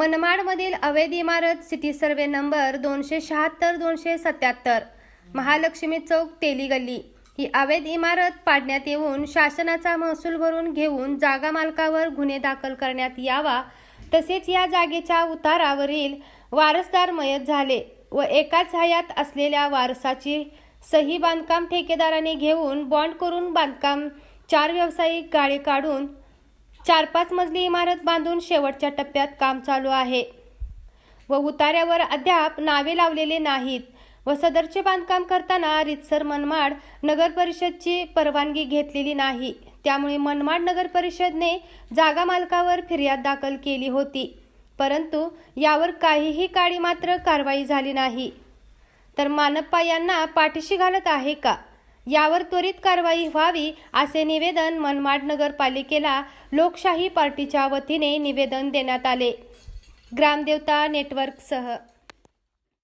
मनमाडमधील अवैध इमारत city survey number दोनशे शहात्तर दोनशे सत्याहत्तर महालक्ष्मी चौक तेली गल्ली. ही अवैध इमारत पाडण्यात येऊन शासनाचा महसूल भरून घेऊन जागा मालकावर गुन्हे दाखल करण्यात यावा तसेच या जागेच्या उतारावरील वारसदार मयत झाले व एकाच हयात असलेल्या वारसाची सही बांधकाम ठेकेदाराने घेऊन बॉन्ड करून बांधकाम चार व्यावसायिक गाळे काढून चार पाच मजली इमारत बांधून शेवटच्या टप्प्यात काम चालू आहे. व उतार्यावर अद्याप नावे लावलेले नाहीत. व सदरचे बांधकाम करताना रितसर मनमाड नगर परिषदची परवानगी घेतलेली नाही. त्यामुळे मनमाड नगर परिषदने जागा मालकावर फिर्याद दाखल केली होती. परंतु यावर काहीही काळी मात्र कारवाई झाली नाही. तर मानप्पा यांना पाठीशी घालत आहे का? यावर त्वरित कारवाई व्हावी असे निवेदन मनमाड नगरपालिकेला लोकशाही पार्टीच्या वतीने निवेदन देण्यात आले. ग्रामदेवता नेटवर्कसह